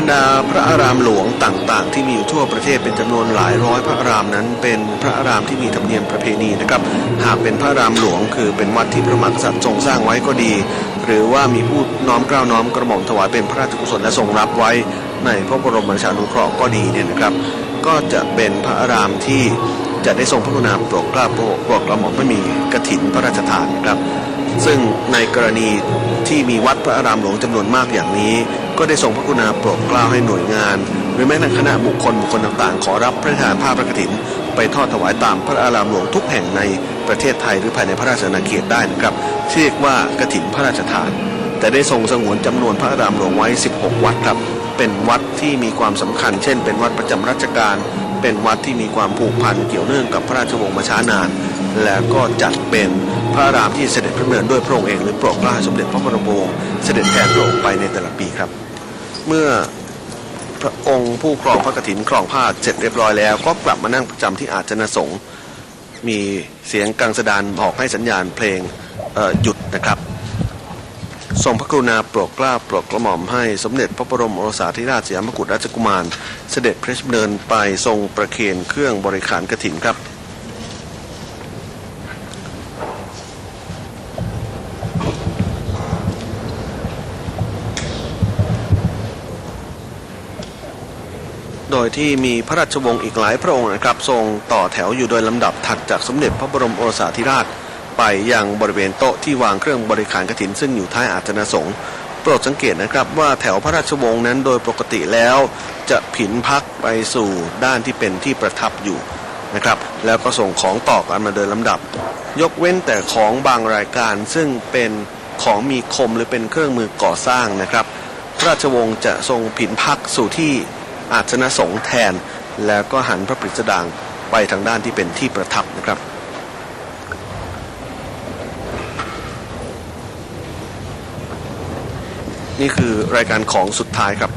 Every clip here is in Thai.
รรดาพระอารามหลวงต่างๆ ที่มีอยู่ทั่วประเทศเป็นจำนวนหลายร้อยพระอารามนั้น เป็นพระอารามที่มีธรรมเนียมประเพณีนะครับ หากเป็นพระอารามหลวง คือเป็นวัดที่พระมหากษัตริย์ทรงสร้างไว้ก็ดี หรือว่ามีผู้น้อมเกล้าน้อมกระหม่อมถวายเป็นพระราชกุศลและทรงรับไว้ในพระบรมราชานุเคราะห์ก็ดีเนี่ยนะครับ ก็จะเป็นพระอารามที่จะได้ทรงพระกรุณาโปรดเกล้าโปรดกระหม่อมไม่มีกฐินพระราชทานครับ ซึ่งในกรณีที่มีวัดพระอารามหลวงจำนวนมากอย่างนี้ ก็ได้ทรงพระกรุณาโปรดเกล้าให้หน่วยงาน หรือแม้แต่คณะบุคคลบุคคลต่างๆ ขอรับพระราชทานผ้าพระกฐิน ไปทอดถวายตามพระอารามหลวงทุกแห่งในประเทศไทยหรือภายในพระราชอาณาเขตได้นะครับเรียกว่ากฐินพระราชทาน แต่ได้ทรงสงวนจำนวนพระอารามหลวงไว้ 16 วัดครับเป็นวัดที่มีความสำคัญ เช่น เป็นวัดประจำราชการ เป็นวัดที่มีความผูกพันเกี่ยวเนื่องกับพระราชวงศ์มาช้านาน แล้วก็จัดเป็น พระรามที่เสด็จพระเนินด้วยพระองค์เองหรือโปรดเกล้าสมเด็จพระบรมวงศ์เสด็จแทนพระองค์ไปในแต่ละปีครับ เมื่อพระองค์ผู้ครองพระกฐินครองผ้าเสร็จเรียบร้อยแล้ว ก็กลับมานั่งประจำที่อาจนสงฆ์มีเสียงกังสดานบอกให้สัญญาณเพลงหยุดนะครับทรงพระกรุณาโปรดเกล้าโปรดกระหม่อมให้สมเด็จพระบรมโอรสาธิราชสยามกุฎราชกุมาร เสด็จพระราชดำเนินไปทรงประเคนเครื่องบริขารกฐินครับ ที่มีพระราชวงศ์อีกหลายพระองค์นะครับทรงต่อแถวอยู่โดยลำดับถัดจากสมเด็จพระบรมโอรสาธิราช ไปยังบริเวณโต๊ะที่วางเครื่องบริขารกฐินซึ่งอยู่ท้ายอาจนสงฆ์โปรดสังเกตนะครับว่าแถวพระราชวงศ์นั้นโดยปกติแล้ว จะผินพักไปสู่ด้านที่เป็นที่ประทับอยู่นะครับแล้วก็ส่งของต่อกันมาโดยลำดับ ยกเว้นแต่ของบางรายการซึ่งเป็นของมีคมหรือเป็นเครื่องมือก่อสร้างนะครับพระราชวงศ์จะทรงผินพักสู่ที่ อาสนสงฆ์แทน แล้วก็หันพระปริศดางไปทางด้านที่เป็นที่ประทับนะครับนี่คือรายการของสุดท้ายครับ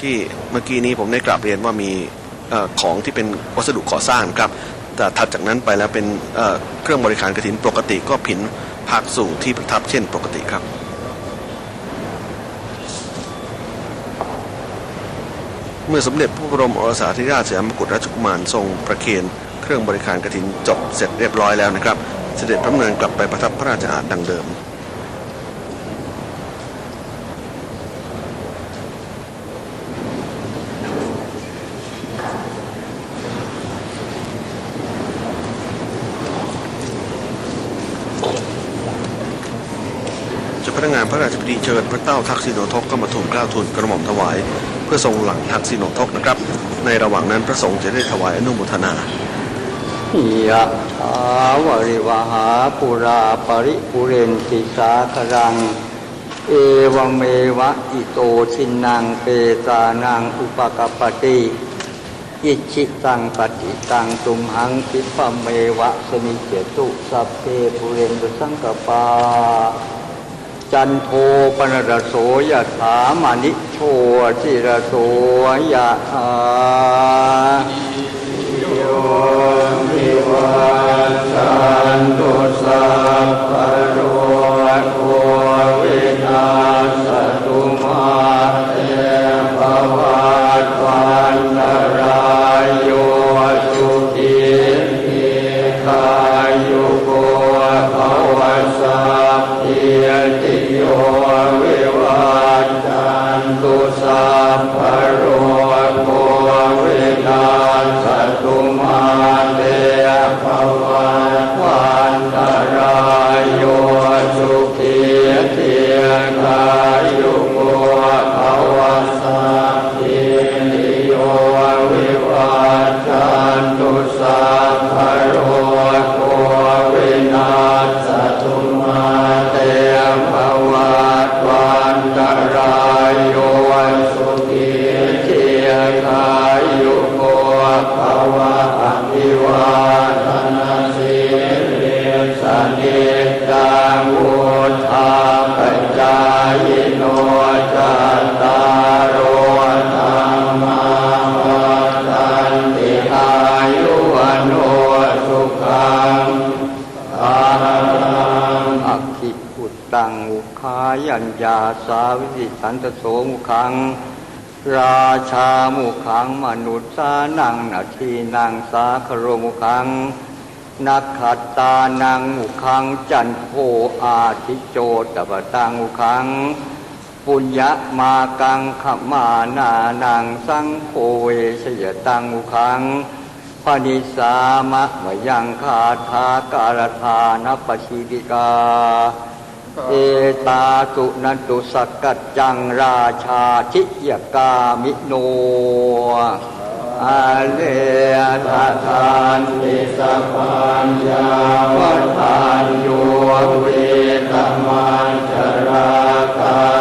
ที่เมื่อกี้นี้ผมได้กราบเรียนว่ามีอของที่เป็นวัสดุก่อสร้างครับ แต่ถัดจากนั้นไปแล้วเป็นเเครื่องบริการกระถินปกติก็ผินพักสู่ที่ประทับเช่นปกติครับ เมื่อสมเด็จพระบรมโอรสาธิราชสยามกุฎราชกุมารทรงประเคนเครื่องบริการกฐินจบเสร็จเรียบร้อยแล้วนะครับ เสด็จพระดำเนินกลับไปประทับพระราชอาณดังเดิมจ้าพนักงานพระราชพิธีเชิญพระเต้าทักษิโนทกก็มาทูลกล้าวทูลกระหม่อมถวาย เพื่อทรงหลังทักษิโนทกนะครับ ในระหว่างนั้นพระสงฆ์จะได้ถวายอนุโมทนายะถาวริวหาปุราปริปุเรนติสาครัง เอวเมวะอิโตชินังเปตานังอุปกปปติอิชิตังปฏิตังตุมหังคิปะเมวะสมิเจตุสัพเพปุเรนตุสังกปา จันโทปนรโสยะถามานิโชติระโสยะถาโยมิวันจันตุสัพ ตังอุคายัญญาสาวิสิสันตโสมุขัง ราชามุขังมนุษย์สานังนาทีนังสาคโรมุขังนักขัตตานังมุขังจันโทอาทิโจตปตังมุขัง ปุญญมากังขมานานังสังโฆเวชยตังมุขังปนิสามะมยังคาทาการธานปชิติกา เอตาสุนันตุสักกัจจังราชาชิยกามิโนอาเลทาทานติสปัญญาวัฏานโยเวตมันจราคา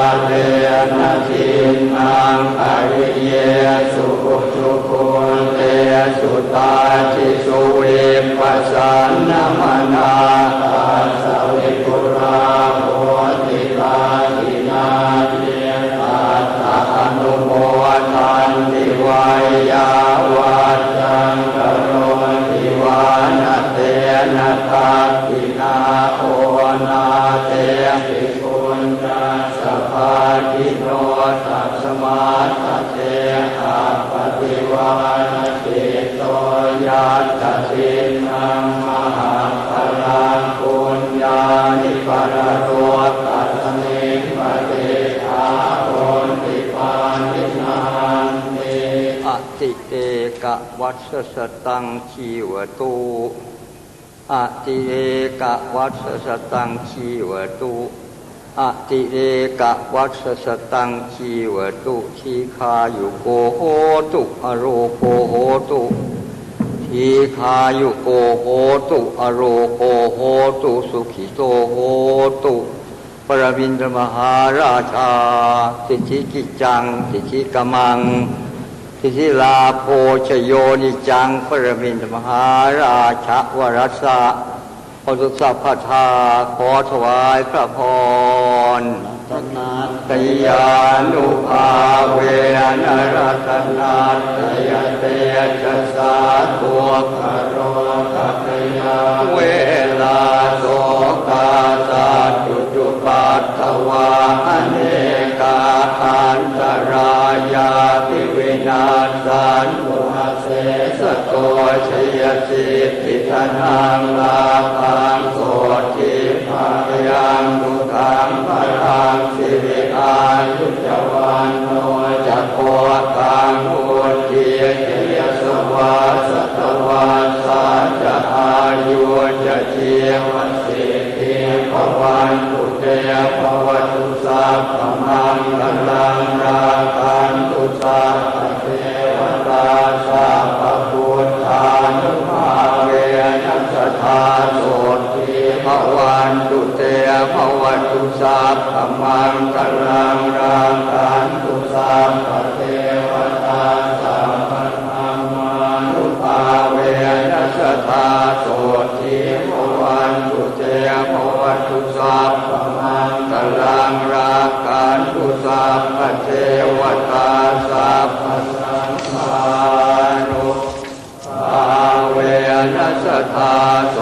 อาปฏิวานติโตยัตตินังมหาพลังปุญญานิปรโรตัสมิงปฏิอาโอนติปานินันเตอติเอกวัสสตังชีวตุอติเอกวัสสตังชีวตุ อติเอกวัสสตังชีวตุชีคายุโกโหตุอโรโกโหตุทีคายุโกโหตุอโรโกโหตุสุขิโตโหตุปรมินทมหาราชาสิทธิกิจังสิทธิกมังทิศิลาโพชโยนิจังปรมินทมหาราชวรัสสะ พระสุสัพพทาขอถวายพระพรตยานุภาเวนรัตนาตยเตชะสาตัวคโรกัปยาเวลาโสกาสาจุจุปัตตวาอเนกาอันตรายาติวินาศสันตุหเสสะโตชยสิทธิธนังลา ตุเตภวตุสัพพมังกัลังราคันตุสัพพเทวตาสัพพพุทธานุภาเวนัสธาโสติภวันตุเตภวตุสัพพมังกัลังราคันตุสัพพเทวตาสัพพธรรมานุภาเวนัสธา เทวตาสัพพังขานุภาเวนสทาโส